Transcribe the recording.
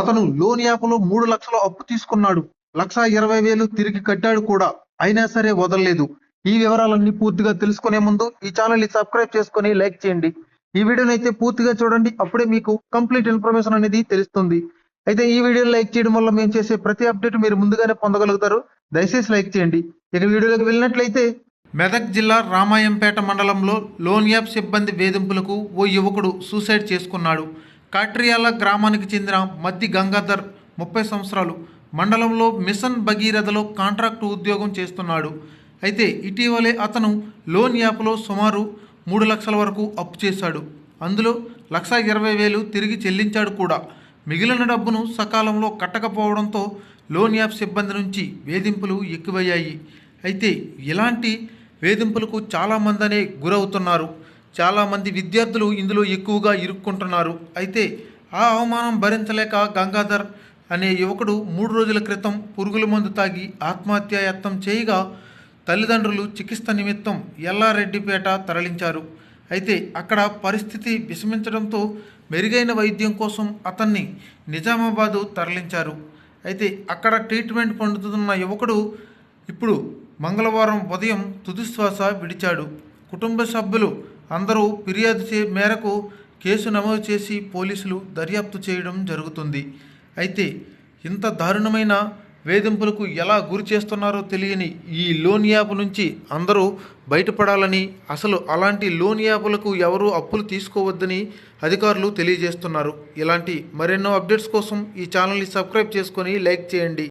అతను లోన్ యాప్లో మూడు లక్షల అప్పు తీసుకున్నాడు. లక్ష ఇరవై వేలు తిరిగి కట్టాడు కూడా. అయినా సరే వదలలేదు. ఈ వివరాలన్నీ పూర్తిగా తెలుసుకునే ముందు ఈ ఛానల్ని సబ్స్క్రైబ్ చేసుకొని లైక్ చేయండి. ఈ వీడియోని అయితే పూర్తిగా చూడండి. అప్పుడే మీకు కంప్లీట్ ఇన్ఫర్మేషన్ అనేది తెలుస్తుంది. అయితే ఈ వీడియోని లైక్ చేయడం వల్ల మేము చేసే ప్రతి అప్డేట్ మీరు ముందుగానే పొందగలుగుతారు. దయచేసి లైక్ చేయండి. ఇక వీడియోలోకి వెళ్ళినట్లయితే మెదక్ జిల్లా రామాయంపేట మండలంలో లోన్ యాప్ సిబ్బంది వేధింపులకు ఓ యువకుడు సూసైడ్ చేసుకున్నాడు. కాట్రియాల గ్రామానికి చెందిన మద్ది గంగాధర్ ముప్పై సంవత్సరాలు మండలంలో మిషన్ భగీరథలో కాంట్రాక్టు ఉద్యోగం చేస్తున్నాడు. అయితే ఇటీవలే అతను లోన్ యాప్లో సుమారు మూడు లక్షల వరకు అప్పు చేశాడు. అందులో లక్ష ఇరవై వేలు తిరిగి చెల్లించాడు కూడా. మిగిలిన డబ్బును సకాలంలో కట్టకపోవడంతో లోన్ యాప్ సిబ్బంది నుంచి వేధింపులు ఎక్కువయ్యాయి. అయితే ఇలాంటి వేధింపులకు చాలామందనే గురవుతున్నారు. చాలామంది విద్యార్థులు ఇందులో ఎక్కువగా ఇరుక్కుంటున్నారు. అయితే ఆ అవమానం భరించలేక గంగాధర్ అనే యువకుడు మూడు రోజుల క్రితం పురుగుల మందు తాగి ఆత్మహత్యాయత్నం చేయగా తల్లిదండ్రులు చికిత్స నిమిత్తం ఎల్లారెడ్డిపేట తరలించారు. అయితే అక్కడ పరిస్థితి విషమించడంతో మెరుగైన వైద్యం కోసం అతన్ని నిజామాబాదు తరలించారు. అయితే అక్కడ ట్రీట్మెంట్ పొందుతున్న యువకుడు ఇప్పుడు మంగళవారం ఉదయం తుదిశ్వాస విడిచాడు. కుటుంబ సభ్యులు అందరూ ఫిర్యాదు చే మేరకు కేసు నమోదు చేసి పోలీసులు దర్యాప్తు చేయడం జరుగుతుంది. అయితే ఇంత దారుణమైన వేధింపులకు ఎలా గురి చేస్తున్నారో తెలియని ఈ లోన్ యాప్ నుంచి అందరూ బయటపడాలని అసలు అలాంటి లోన్ యాప్లకు ఎవరూ అప్పులు తీసుకోవద్దని అధికారులు తెలియజేస్తున్నారు. ఇలాంటి మరెన్నో అప్డేట్స్ కోసం ఈ ఛానల్ని సబ్స్క్రైబ్ చేసుకొని లైక్ చేయండి.